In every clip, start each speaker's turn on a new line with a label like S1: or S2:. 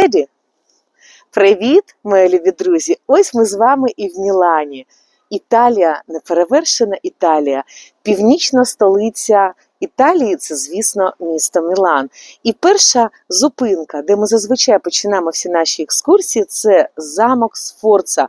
S1: ready? Привіт, мої любі друзі! Ось ми з вами і в Мілані. Італія, неперевершена Італія, північна столиця Італії це, звісно, місто Мілан. І перша зупинка, де ми зазвичай починаємо всі наші екскурсії, це замок Сфорца.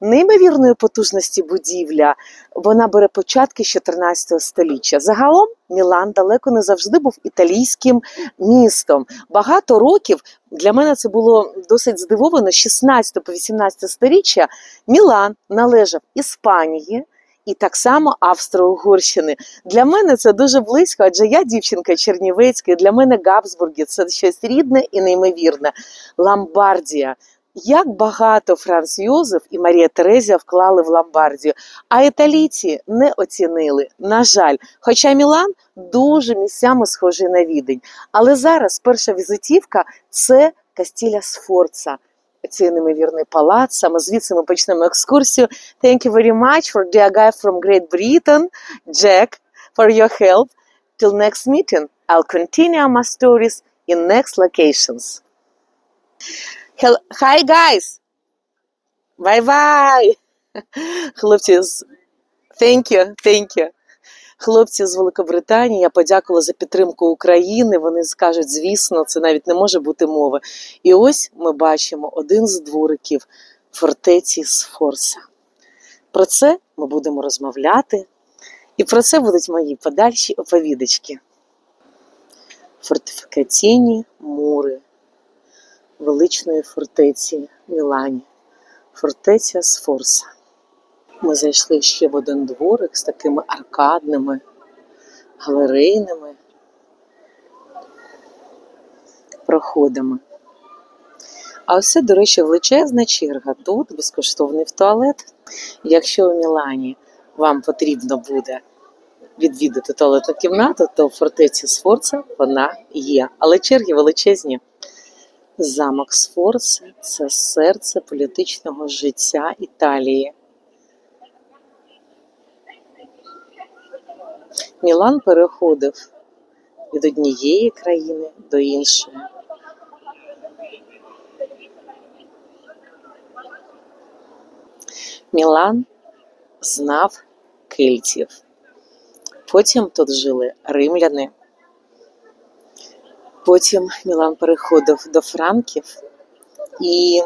S1: Неймовірної потужності будівля. Вона бере початки з 14 століття. Загалом Мілан далеко не завжди був італійським містом. Багато років для мене це було досить здивовано. З 16 по 18 сторіччя Мілан належав Іспанії. І так само Австро-Угорщини. Для мене це дуже близько, адже я дівчинка Чернівецька, і для мене Габсбурги це щось рідне і неймовірне. Ломбардія. Як багато Франц Йозеф і Марія Терезія вклали в Ломбардію, а італійці не оцінили. На жаль, хоча Мілан дуже місцями схожий на відень. Але зараз перша візитівка це Кастіля Сфорца. Цей неймовірний палац. Саме звідси ми почнемо екскурсію. Thank you very much for dear guy from Great Britain, Jack, for your help. Till next meeting, I'll continue my stories in next locations. Hi guys! Bye-bye! Хлопці з Thank you, thank you. Хлопці з Великобританії, я подякувала за підтримку України. Вони скажуть, звісно, це навіть не може бути мови. І ось ми бачимо один з двориків фортеці Сфорса. Про це ми будемо розмовляти, і про це будуть мої подальші оповідочки. Фортифікаційні мури величної фортеці Мілані, фортеця Сфорса. Ми зайшли ще в один дворик з такими аркадними, галерейними проходами. А це, до речі, величезна черга. Тут безкоштовний в туалет. Якщо у Мілані вам потрібно буде відвідати туалетну кімнату, то в фортеці Сфорца вона є. Але черги величезні. Замок Сфорца – це серце політичного життя Італії. Мілан переходив від однієї країни до іншої. Мілан знав кельтів. Потім тут жили римляни. Потім Мілан переходив до франків, і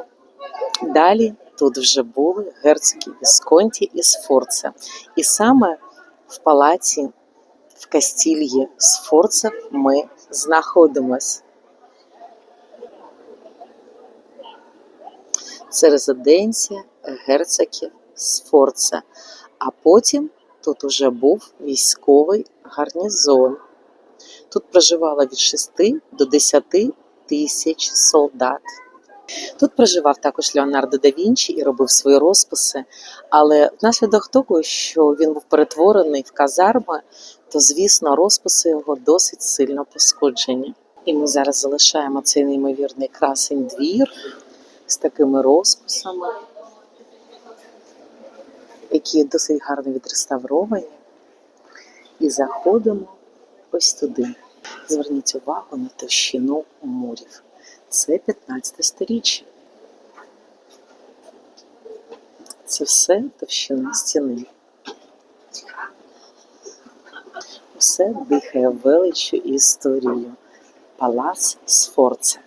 S1: далі тут вже були герцоги Вісконті і Сфорца. І саме в палаці в Кастільї Сфорца ми знаходимось. Це резиденція герцогів Сфорца. А потім тут уже був військовий гарнізон. Тут проживало від 6 до 10 тисяч солдат. Тут проживав також Леонардо да Вінчі і робив свої розписи, але внаслідок того, що він був перетворений в казарми, то, звісно, розписи його досить сильно пошкоджені. І ми зараз залишаємо цей неймовірний красень двір з такими розписами, які досить гарно відреставровані. І заходимо ось туди. Зверніть увагу на товщину мурів. Це 15 сторіччя. Це все товщина стіни. Все дихає величчю і історією. Палац Сфорца.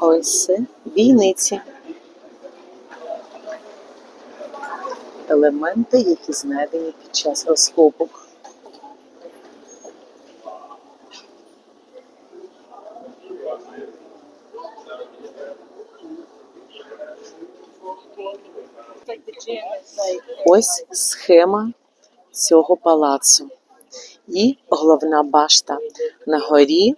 S1: Ось це бійниці. Елементи, які знайдені під час розкопок. Ось схема цього палацу. І головна башта. На горі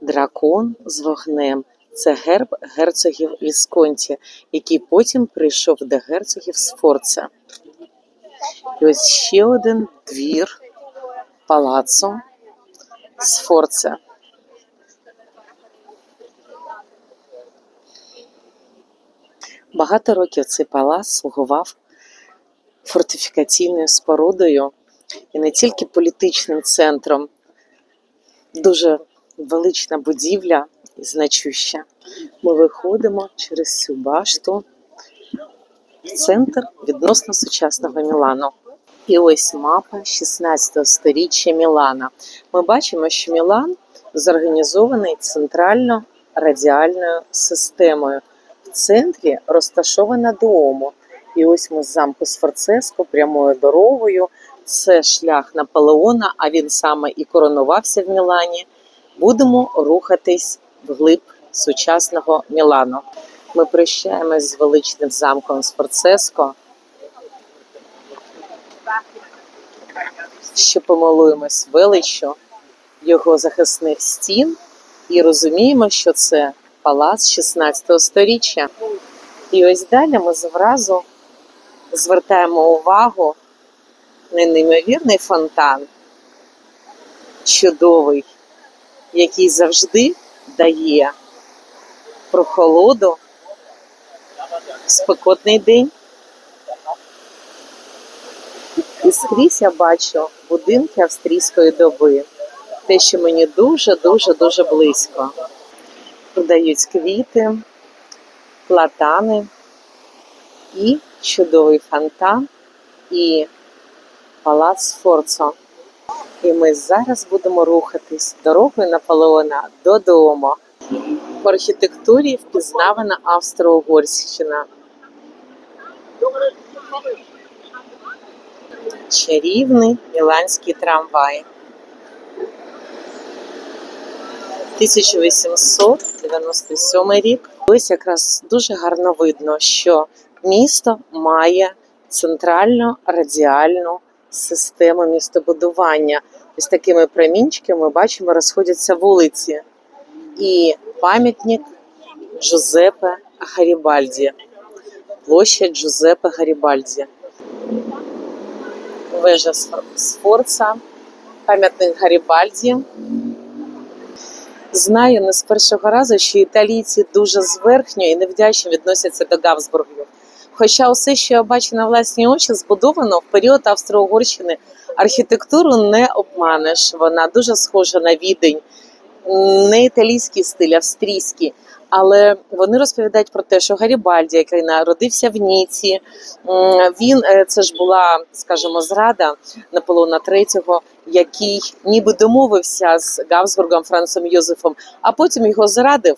S1: дракон з вогнем. Це герб герцогів Вісконті, який потім прийшов до герцогів Сфорца. І ось ще один двір палацу Сфорца. Багато років цей палац слугував фортифікаційною спорудою і не тільки політичним центром, дуже велична будівля значуща. Ми виходимо через цю башту в центр відносно сучасного Мілану. І ось мапа 16 сторіччя Мілана. Ми бачимо, що Мілан зорганізований центрально радіальною системою. В центрі розташована Дуомо. І ось ми з замку Сфорцеско прямою дорогою. Це шлях Наполеона, а він саме і коронувався в Мілані. Будемо рухатись вглиб сучасного Мілану. Ми прощаємось з величним замком Сфорцеско. Ще помилуємось величчю його захисних стін і розуміємо, що це палац 16 сторіччя. І ось далі ми зразу звертаємо увагу на неймовірний фонтан, чудовий, який завжди дає прохолоду спекотний день. І скрізь я бачу будинки австрійської доби. Те, що мені дуже-дуже дуже близько. Продають квіти, платани і чудовий фонтан і палац Форцо. І ми зараз будемо рухатись дорогою Наполеона додому. В архітектурі впізнавана Австро-Угорщина. Чарівний міланський трамвай. 1897 рік. Ось якраз дуже гарно видно, що місто має центральну радіальну систему містобудування. Ось такими промінчиками ми бачимо, розходяться вулиці. І пам'ятник Джузеппе Гарібальді. Площа Джузеппе Гарібальді. Вежа Сфорца, пам'ятник Гарібальді. Знаю не з першого разу, що італійці дуже зверхньо і невдячно відносяться до Габсбургів. Хоча усе, що я бачу на власні очі, збудовано в період Австро-Угорщини, архітектуру не обманеш. Вона дуже схожа на відень, не італійський стиль, австрійський. Але вони розповідають про те, що Гарібальді, який народився в Ніці, він е, це ж була, скажімо, зрада Наполеона III, який ніби домовився з Габсбургом Францем Йозефом, а потім його зрадив.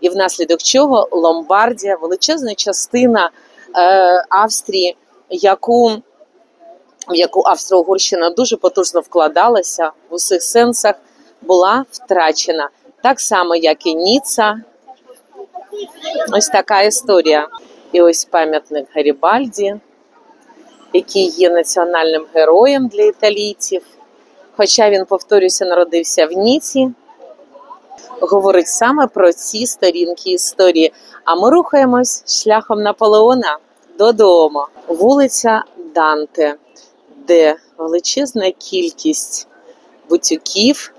S1: І внаслідок чого Ломбардія, величезна частина Австрії, яку в яку Австро-Угорщина дуже потужно вкладалася в усіх сенсах, була втрачена. Так само, як і Ніца. Ось така історія. І ось пам'ятник Гарібальді, який є національним героєм для італійців. Хоча він, повторюся, народився в Ніці, говорить саме про ці сторінки історії. А ми рухаємось шляхом Наполеона додому. Вулиця Данте, де величезна кількість бутюків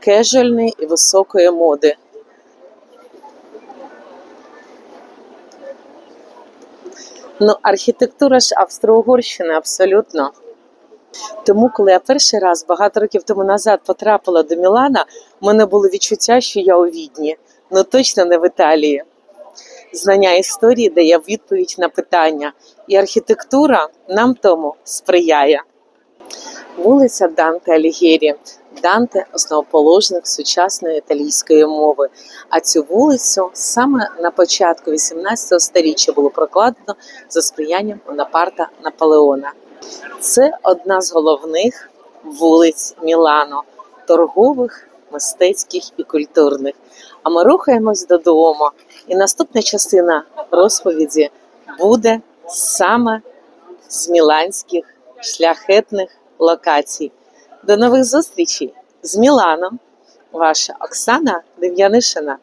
S1: кежуальної і високої моди. Ну, архітектура ж Австро-Угорщини абсолютно. Тому, коли я перший раз багато років тому назад потрапила до Мілана, в мене було відчуття, що я у Відні, ну точно не в Італії. Знання історії дає відповідь на питання, і архітектура нам тому сприяє. Вулиця Данте Алігєрі. Данте основоположник сучасної італійської мови. А цю вулицю саме на початку 18 століття було прокладено за сприянням Бонапарта Наполеона. Це одна з головних вулиць Мілано, торгових, мистецьких і культурних. А ми рухаємось додому. І наступна частина розповіді буде саме з міланських шляхетних локацій. До нових зустрічей з Міланом. Ваша Оксана Дем'янишина.